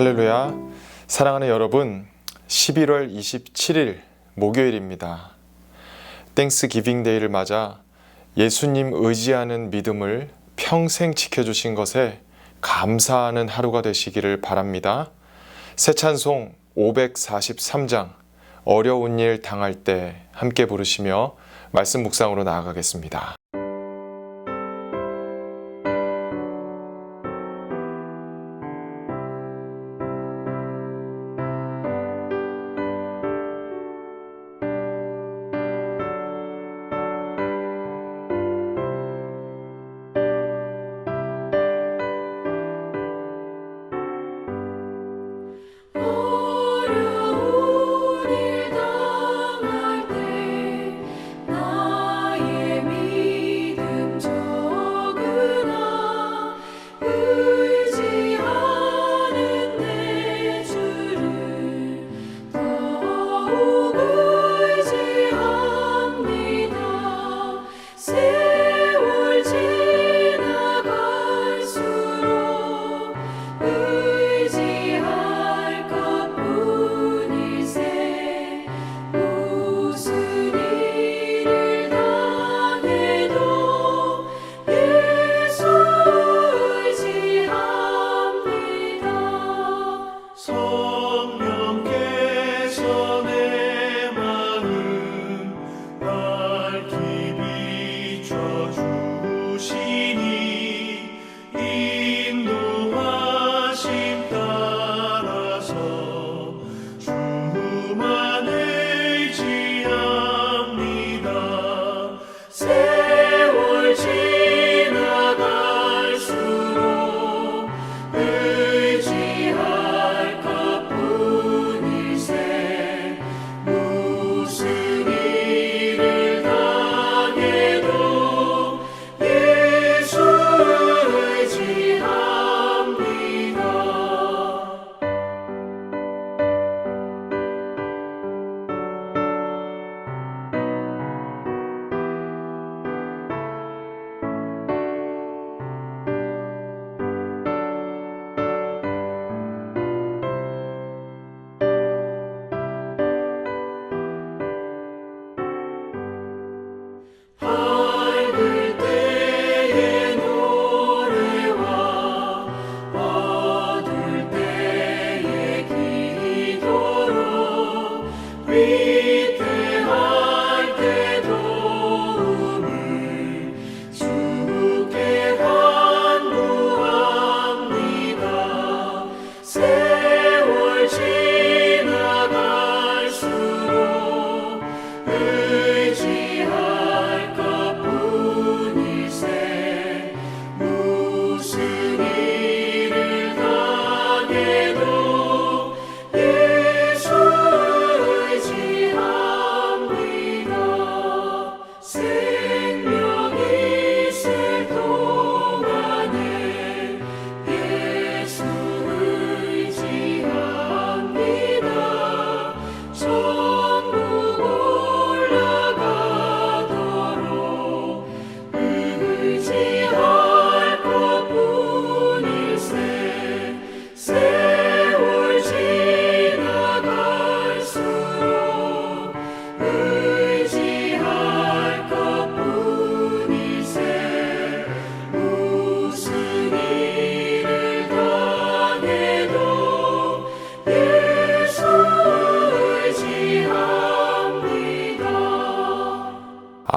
할렐루야. 사랑하는 여러분, 11월 27일 목요일입니다. 땡스 기빙 데이를 맞아 예수님 의지하는 믿음을 평생 지켜주신 것에 감사하는 하루가 되시기를 바랍니다. 새 찬송 543장 어려운 일 당할 때 함께 부르시며 말씀 묵상으로 나아가겠습니다.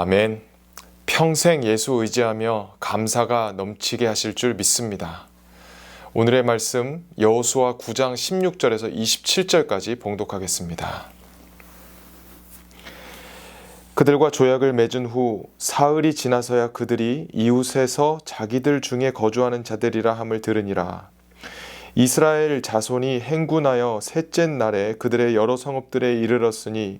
아멘. 평생 예수 의지하며 감사가 넘치게 하실 줄 믿습니다. 오늘의 말씀 여호수아 9장 16절에서 27절까지 봉독하겠습니다. 그들과 조약을 맺은 후 사흘이 지나서야 그들이 이웃에서 자기들 중에 거주하는 자들이라 함을 들으니라. 이스라엘 자손이 행군하여 셋째 날에 그들의 여러 성읍들에 이르렀으니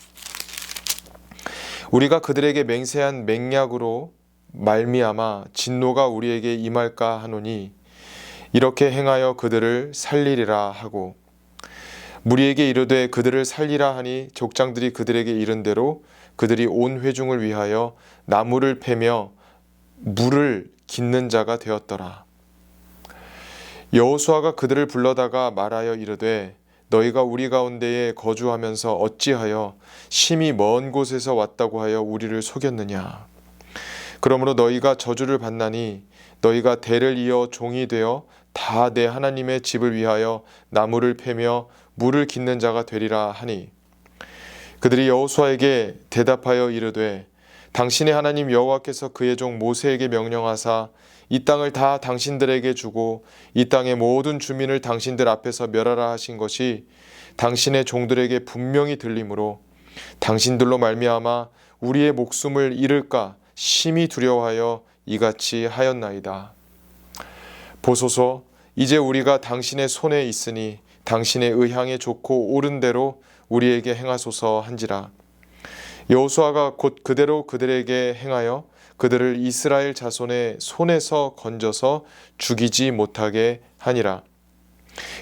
우리가 그들에게 맹세한 맹약으로 말미암아 진노가 우리에게 임할까 하노니 이렇게 행하여 그들을 살리리라 하고 무리에게 이르되 그들을 살리라 하니 족장들이 그들에게 이른 대로 그들이 온 회중을 위하여 나무를 패며 물을 깃는 자가 되었더라. 여호수아가 그들을 불러다가 말하여 이르되 너희가 우리 가운데에 거주하면서 어찌하여 심히 먼 곳에서 왔다고 하여 우리를 속였느냐? 그러므로 너희가 저주를 받나니 너희가 대를 이어 종이 되어 다 내 하나님의 집을 위하여 나무를 패며 물을 깃는 자가 되리라 하니 그들이 여호수아에게 대답하여 이르되 당신의 하나님 여호와께서 그의 종 모세에게 명령하사 이 땅을 다 당신들에게 주고 이 땅의 모든 주민을 당신들 앞에서 멸하라 하신 것이 당신의 종들에게 분명히 들리므로 당신들로 말미암아 우리의 목숨을 잃을까 심히 두려워하여 이같이 하였나이다. 보소서 이제 우리가 당신의 손에 있으니 당신의 의향에 좋고 옳은 대로 우리에게 행하소서 한지라. 여호수아가 곧 그대로 그들에게 행하여 그들을 이스라엘 자손의 손에서 건져서 죽이지 못하게 하니라.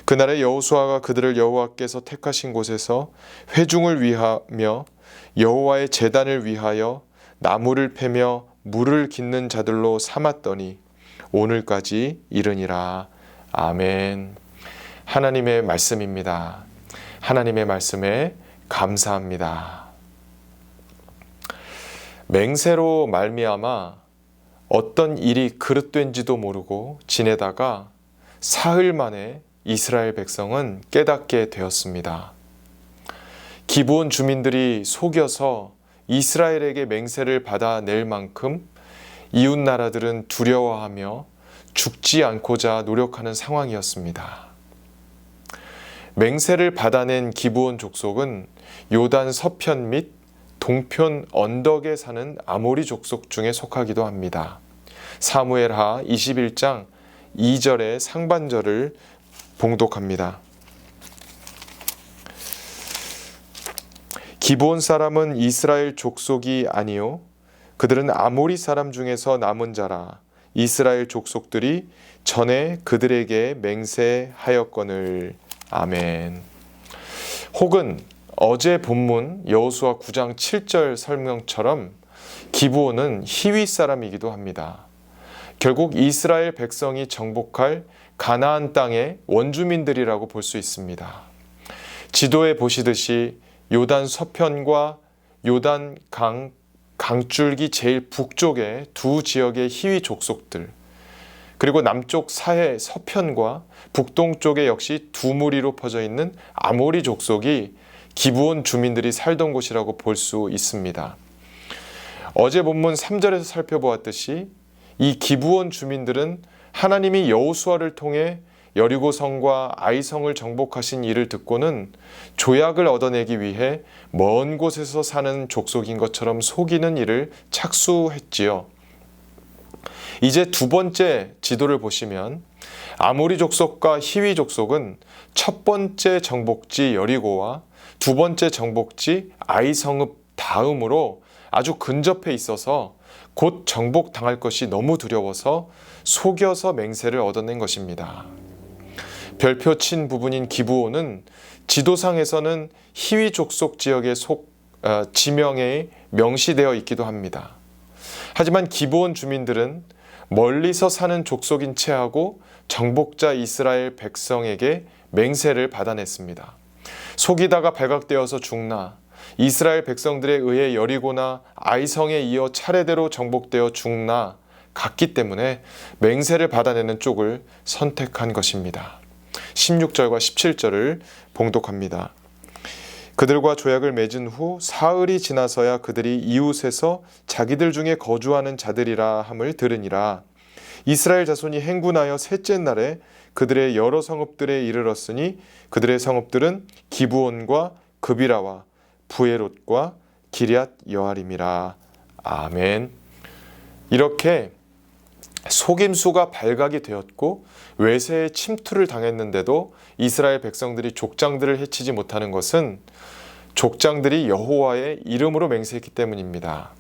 그날에 여호수아가 그들을 여호와께서 택하신 곳에서 회중을 위하며 여호와의 제단을 위하여 나무를 패며 물을 깃는 자들로 삼았더니 오늘까지 이르니라. 아멘. 하나님의 말씀입니다. 하나님의 말씀에 감사합니다. 맹세로 말미암아 어떤 일이 그릇된지도 모르고 지내다가 사흘 만에 이스라엘 백성은 깨닫게 되었습니다. 기브온 주민들이 속여서 이스라엘에게 맹세를 받아낼 만큼 이웃 나라들은 두려워하며 죽지 않고자 노력하는 상황이었습니다. 맹세를 받아낸 기브온 족속은 요단 서편 및 동편 언덕에 사는 아모리 족속 중에 속하기도 합니다. 사무엘하 21장 2절의 상반절을 봉독합니다. 기본 사람은 이스라엘 족속이 아니요 그들은 아모리 사람 중에서 남은 자라 이스라엘 족속들이 전에 그들에게 맹세하였거늘 아멘. 혹은 어제 본문 여호수아 9장 7절 설명처럼 기브온은 히위 사람이기도 합니다. 결국 이스라엘 백성이 정복할 가나안 땅의 원주민들이라고 볼 수 있습니다. 지도에 보시듯이 요단 서편과 요단 강 강줄기 제일 북쪽의 두 지역의 히위 족속들 그리고 남쪽 사해 서편과 북동쪽에 역시 두 무리로 퍼져 있는 아모리 족속이 기브온 주민들이 살던 곳이라고 볼 수 있습니다. 어제 본문 3절에서 살펴보았듯이 이 기브온 주민들은 하나님이 여호수아를 통해 여리고 성과 아이 성을 정복하신 일을 듣고는 조약을 얻어내기 위해 먼 곳에서 사는 족속인 것처럼 속이는 일을 착수했지요. 이제 두 번째 지도를 보시면 아모리 족속과 히위 족속은 첫 번째 정복지 여리고와 두 번째 정복지 아이성읍 다음으로 아주 근접해 있어서 곧 정복당할 것이 너무 두려워서 속여서 맹세를 얻어낸 것입니다. 별표 친 부분인 기부오는 지도상에서는 히위 족속 지역의 속 어, 지명에 명시되어 있기도 합니다. 하지만 기브온 주민들은 멀리서 사는 족속인 채하고 정복자 이스라엘 백성에게 맹세를 받아냈습니다. 속이다가 발각되어서 죽나 이스라엘 백성들에 의해 여리고나 아이성에 이어 차례대로 정복되어 죽나 같기 때문에 맹세를 받아내는 쪽을 선택한 것입니다. 16절과 17절을 봉독합니다. 그들과 조약을 맺은 후 사흘이 지나서야 그들이 이웃에서 자기들 중에 거주하는 자들이라 함을 들으니라. 이스라엘 자손이 행군하여 셋째 날에 그들의 여러 성읍들에 이르렀으니 그들의 성읍들은 기부온과 그비라와 부에롯과 기리앗 여아림이라. 아멘. 이렇게 속임수가 발각이 되었고 외세의 침투를 당했는데도 이스라엘 백성들이 족장들을 해치지 못하는 것은 족장들이 여호와의 이름으로 맹세했기 때문입니다.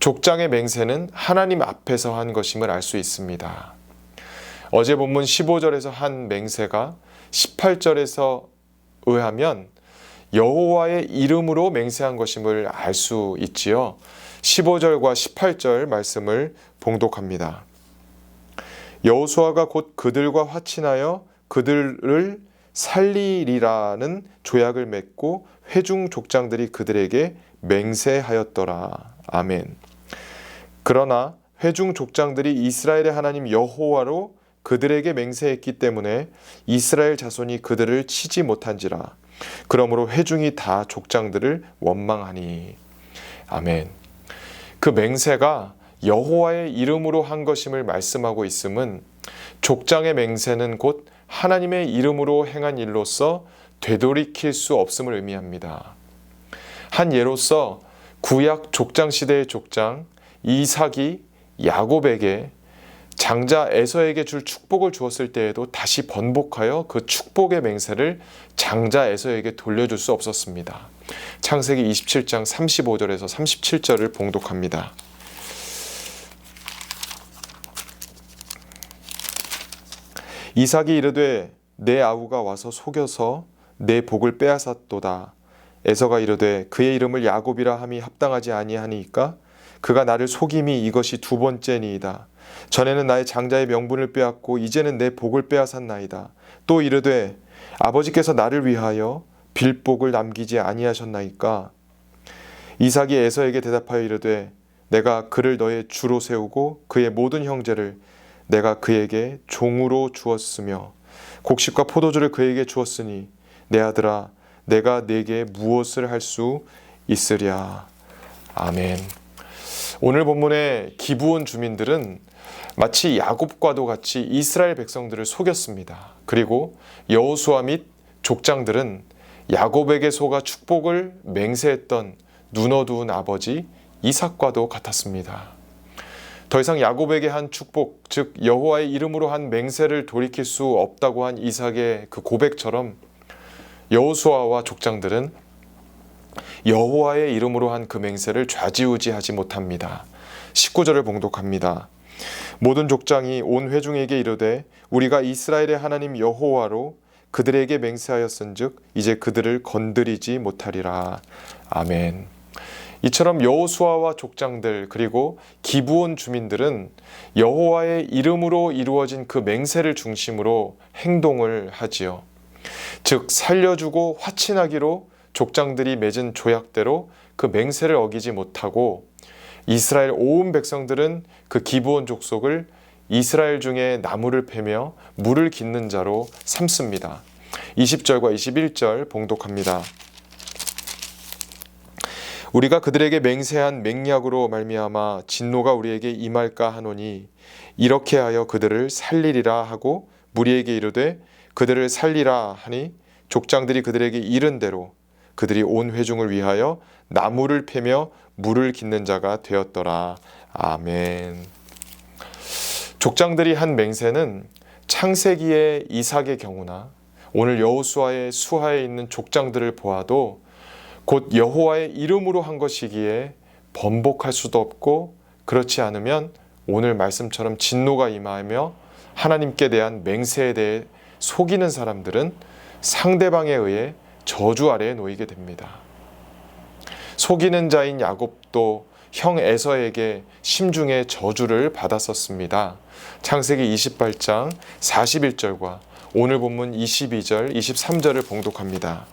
족장의 맹세는 하나님 앞에서 한 것임을 알 수 있습니다. 어제 본문 15절에서 한 맹세가 18절에서 의하면 여호와의 이름으로 맹세한 것임을 알 수 있지요. 15절과 18절 말씀을 봉독합니다. 여호수아가 곧 그들과 화친하여 그들을 살리리라는 조약을 맺고 회중 족장들이 그들에게 맹세하였더라. 아멘. 그러나 회중 족장들이 이스라엘의 하나님 여호와로 그들에게 맹세했기 때문에 이스라엘 자손이 그들을 치지 못한지라. 그러므로 회중이 다 족장들을 원망하니. 아멘. 그 맹세가 여호와의 이름으로 한 것임을 말씀하고 있음은 족장의 맹세는 곧 하나님의 이름으로 행한 일로서 되돌이킬 수 없음을 의미합니다. 한 예로서 구약 족장 시대의 족장 이삭이 야곱에게 장자 에서에게 줄 축복을 주었을 때에도 다시 번복하여 그 축복의 맹세를 장자 에서에게 돌려줄 수 없었습니다. 창세기 27장 35절에서 37절을 봉독합니다. 이삭이 이르되 내 아우가 와서 속여서 내 복을 빼앗았도다. 에서가 이르되 그의 이름을 야곱이라 함이 합당하지 아니하니까 그가 나를 속임이 이것이 두 번째니이다. 전에는 나의 장자의 명분을 빼앗고 이제는 내 복을 빼앗았나이다. 또 이르되 아버지께서 나를 위하여 빌복을 남기지 아니하셨나이까. 이삭이 에서에게 대답하여 이르되 내가 그를 너의 주로 세우고 그의 모든 형제를 내가 그에게 종으로 주었으며 곡식과 포도주를 그에게 주었으니 내 아들아 내가 네게 무엇을 할 수 있으랴. 아멘. 오늘 본문의 기부온 주민들은 마치 야곱과도 같이 이스라엘 백성들을 속였습니다. 그리고 여호수아 및 족장들은 야곱에게 속아 축복을 맹세했던 눈어두운 아버지 이삭과도 같았습니다. 더 이상 야곱에게 한 축복, 즉 여호와의 이름으로 한 맹세를 돌이킬 수 없다고 한 이삭의 그 고백처럼 여호수아와 족장들은 여호와의 이름으로 한 그 맹세를 좌지우지하지 못합니다. 19절을 봉독합니다. 모든 족장이 온 회중에게 이르되 우리가 이스라엘의 하나님 여호와로 그들에게 맹세하였은즉 이제 그들을 건드리지 못하리라. 아멘. 이처럼 여호수아와 족장들 그리고 기부온 주민들은 여호와의 이름으로 이루어진 그 맹세를 중심으로 행동을 하지요. 즉 살려주고 화친하기로 족장들이 맺은 조약대로 그 맹세를 어기지 못하고 이스라엘 온 백성들은 그 기브온 족속을 이스라엘 중에 나무를 패며 물을 깃는 자로 삼습니다. 20절과 21절 봉독합니다. 우리가 그들에게 맹세한 맹약으로 말미암아 진노가 우리에게 임할까 하노니 이렇게 하여 그들을 살리리라 하고 무리에게 이르되 그들을 살리라 하니 족장들이 그들에게 이른 대로 그들이 온 회중을 위하여 나무를 패며 물을 깃는 자가 되었더라. 아멘. 족장들이 한 맹세는 창세기의 이삭의 경우나 오늘 여호수아의 수하에 있는 족장들을 보아도 곧 여호와의 이름으로 한 것이기에 번복할 수도 없고 그렇지 않으면 오늘 말씀처럼 진노가 임하며 하나님께 대한 맹세에 대해 속이는 사람들은 상대방에 의해 저주 아래에 놓이게 됩니다. 속이는 자인 야곱도 형 에서에게 심중에 저주를 받았었습니다. 창세기 28장 41절과 오늘 본문 22절, 23절을 봉독합니다.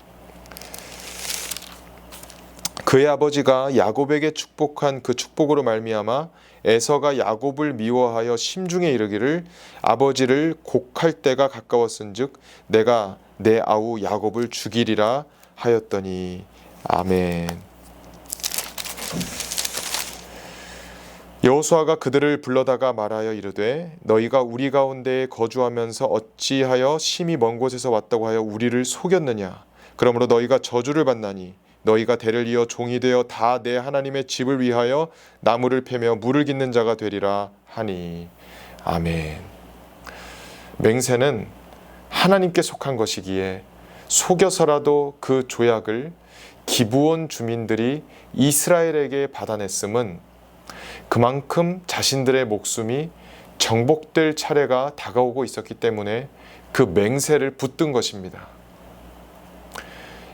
그의 아버지가 야곱에게 축복한 그 축복으로 말미암아 에서가 야곱을 미워하여 심중에 이르기를 아버지를 곡할 때가 가까웠은즉 내가 내 아우 야곱을 죽이리라 하였더니 아멘. 여호수아가 그들을 불러다가 말하여 이르되 너희가 우리 가운데에 거주하면서 어찌하여 심히 먼 곳에서 왔다고 하여 우리를 속였느냐 그러므로 너희가 저주를 받나니 너희가 대를 이어 종이 되어 다 내 하나님의 집을 위하여 나무를 패며 물을 깃는 자가 되리라 하니 아멘. 맹세는 하나님께 속한 것이기에 속여서라도 그 조약을 기브온 주민들이 이스라엘에게 받아냈음은 그만큼 자신들의 목숨이 정복될 차례가 다가오고 있었기 때문에 그 맹세를 붙든 것입니다.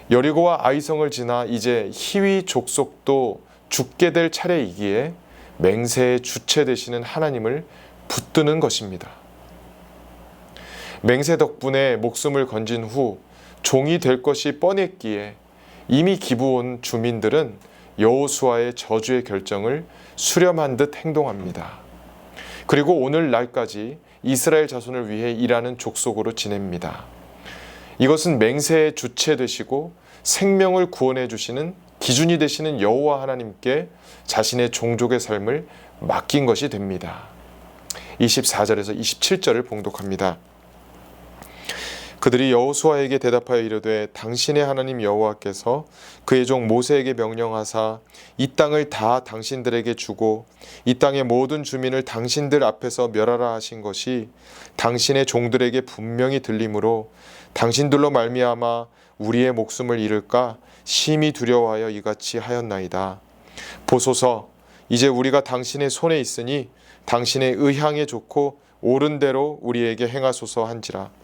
여리고와 아이성을 지나 이제 희위 족속도 죽게 될 차례이기에 맹세의 주체 되시는 하나님을 붙드는 것입니다. 맹세 덕분에 목숨을 건진 후 종이 될 것이 뻔했기에 이미 기부온 주민들은 여호수아의 저주의 결정을 수렴한 듯 행동합니다. 그리고 오늘 날까지 이스라엘 자손을 위해 일하는 족속으로 지냅니다. 이것은 맹세의 주체 되시고 생명을 구원해 주시는 기준이 되시는 여호와 하나님께 자신의 종족의 삶을 맡긴 것이 됩니다. 24절에서 27절을 봉독합니다. 그들이 여호수아에게 대답하여 이르되 당신의 하나님 여호와께서 그의 종 모세에게 명령하사 이 땅을 다 당신들에게 주고 이 땅의 모든 주민을 당신들 앞에서 멸하라 하신 것이 당신의 종들에게 분명히 들림으로 당신들로 말미암아 우리의 목숨을 잃을까 심히 두려워하여 이같이 하였나이다. 보소서 이제 우리가 당신의 손에 있으니 당신의 의향에 좋고 옳은 대로 우리에게 행하소서 한지라.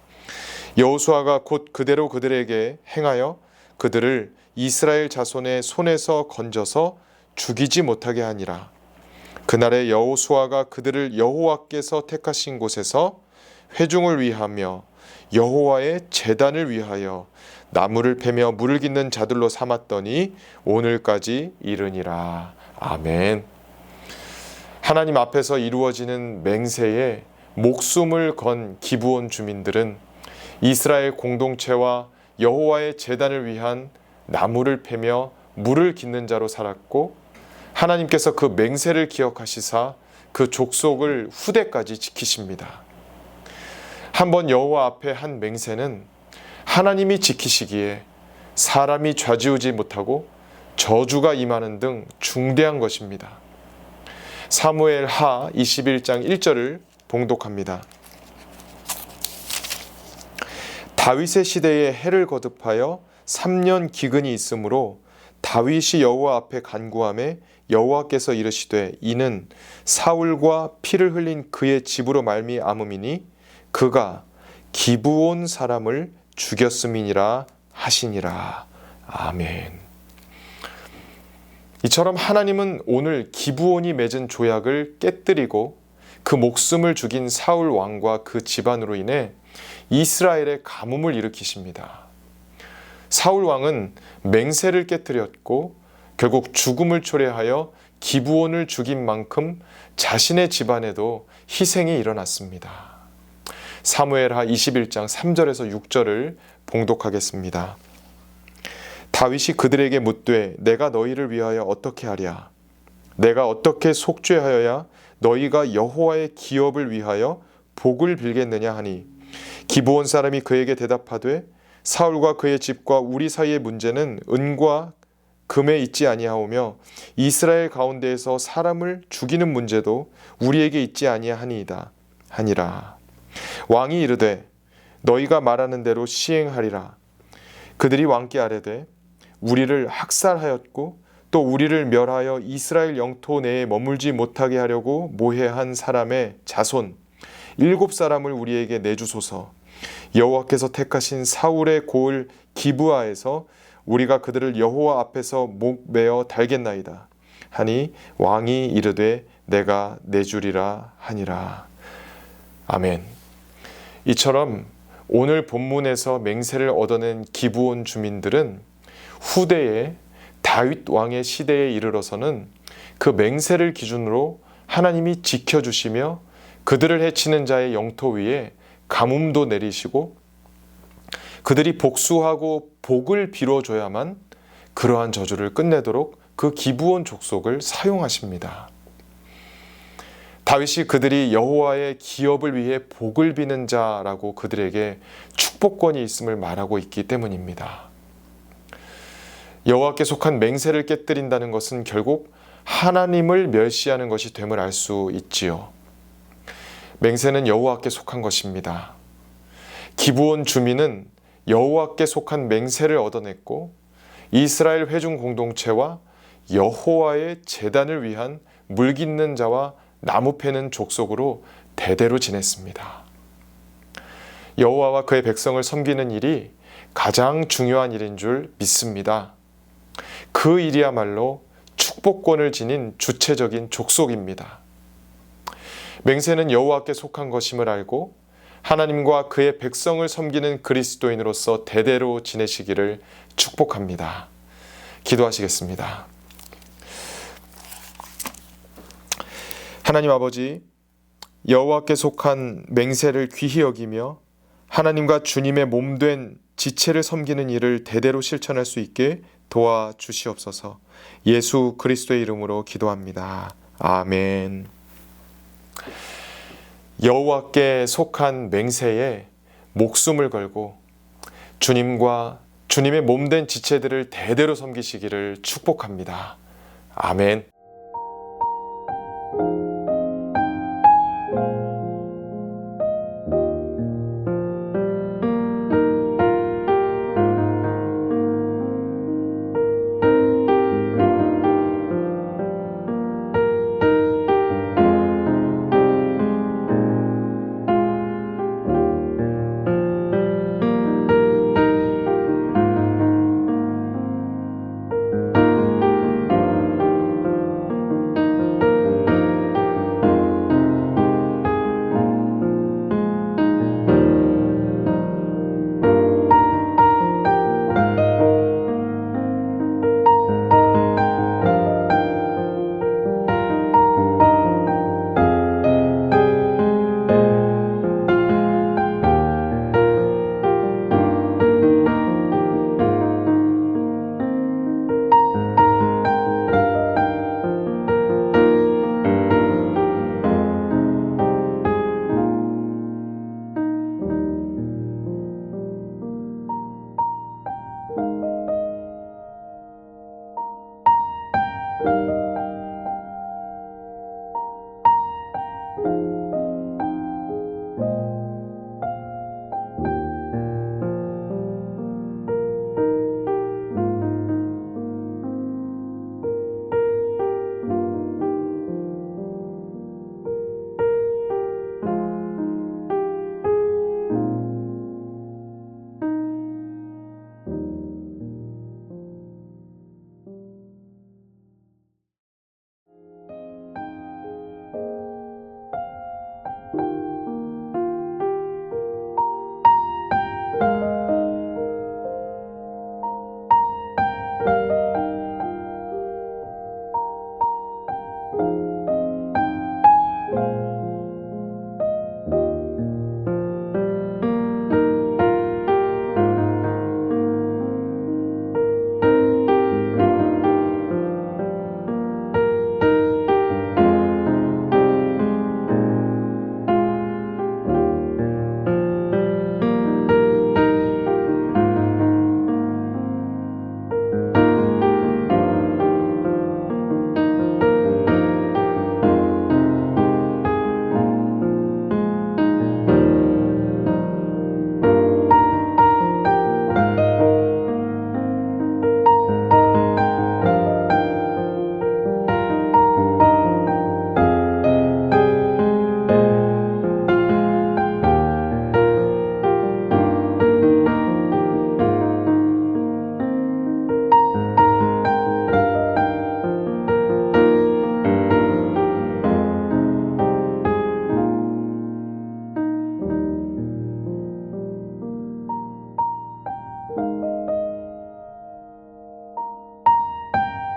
여호수아가 곧 그대로 그들에게 행하여 그들을 이스라엘 자손의 손에서 건져서 죽이지 못하게 하니라. 그날에 여호수아가 그들을 여호와께서 택하신 곳에서 회중을 위하며 여호와의 제단을 위하여 나무를 패며 물을 깃는 자들로 삼았더니 오늘까지 이르니라. 아멘. 하나님 앞에서 이루어지는 맹세에 목숨을 건 기부온 주민들은 이스라엘 공동체와 여호와의 제단을 위한 나무를 패며 물을 깃는 자로 살았고 하나님께서 그 맹세를 기억하시사 그 족속을 후대까지 지키십니다. 한번 여호와 앞에 한 맹세는 하나님이 지키시기에 사람이 좌지우지 못하고 저주가 임하는 등 중대한 것입니다. 사무엘 하 21장 1절을 봉독합니다. 다윗의 시대에 해를 거듭하여 3년 기근이 있으므로 다윗이 여호와 앞에 간구함에 여호와께서 이르시되 이는 사울과 피를 흘린 그의 집으로 말미암음이니 그가 기부온 사람을 죽였음이니라 하시니라 아멘. 이처럼 하나님은 오늘 기부온이 맺은 조약을 깨뜨리고 그 목숨을 죽인 사울 왕과 그 집안으로 인해 이스라엘의 가뭄을 일으키십니다. 사울 왕은 맹세를 깨뜨렸고 결국 죽음을 초래하여 기부온을 죽인 만큼 자신의 집안에도 희생이 일어났습니다. 사무엘하 21장 3절에서 6절을 봉독하겠습니다. 다윗이 그들에게 묻되 내가 너희를 위하여 어떻게 하랴 내가 어떻게 속죄하여야 너희가 여호와의 기업을 위하여 복을 빌겠느냐 하니 기브온 사람이 그에게 대답하되 사울과 그의 집과 우리 사이의 문제는 은과 금에 있지 아니하오며 이스라엘 가운데에서 사람을 죽이는 문제도 우리에게 있지 아니하니이다 하니라. 왕이 이르되 너희가 말하는 대로 시행하리라. 그들이 왕께 아뢰되 우리를 학살하였고 또 우리를 멸하여 이스라엘 영토 내에 머물지 못하게 하려고 모해한 사람의 자손 일곱 사람을 우리에게 내주소서. 여호와께서 택하신 사울의 고을 기브아에서 우리가 그들을 여호와 앞에서 목 메어 달겠나이다. 하니 왕이 이르되 내가 내주리라 하니라. 아멘. 이처럼 오늘 본문에서 맹세를 얻어낸 기브온 주민들은 후대에 다윗 왕의 시대에 이르러서는 그 맹세를 기준으로 하나님이 지켜주시며 그들을 해치는 자의 영토 위에 가뭄도 내리시고 그들이 복수하고 복을 빌어줘야만 그러한 저주를 끝내도록 그 기부온 족속을 사용하십니다. 다윗이 그들이 여호와의 기업을 위해 복을 비는 자라고 그들에게 축복권이 있음을 말하고 있기 때문입니다. 여호와께 속한 맹세를 깨뜨린다는 것은 결국 하나님을 멸시하는 것이 됨을 알 수 있지요. 맹세는 여호와께 속한 것입니다. 기브온 주민은 여호와께 속한 맹세를 얻어냈고 이스라엘 회중 공동체와 여호와의 재단을 위한 물 깃는 자와 나무 패는 족속으로 대대로 지냈습니다. 여호와와 그의 백성을 섬기는 일이 가장 중요한 일인 줄 믿습니다. 그 일이야말로 축복권을 지닌 주체적인 족속입니다. 맹세는 여호와께 속한 것임을 알고 하나님과 그의 백성을 섬기는 그리스도인으로서 대대로 지내시기를 축복합니다. 기도하시겠습니다. 하나님 아버지, 여호와께 속한 맹세를 귀히 여기며 하나님과 주님의 몸된 지체를 섬기는 일을 대대로 실천할 수 있게 도와 주시옵소서. 예수 그리스도의 이름으로 기도합니다. 아멘. 여호와께 속한 맹세에 목숨을 걸고 주님과 주님의 몸된 지체들을 대대로 섬기시기를 축복합니다. 아멘.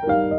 주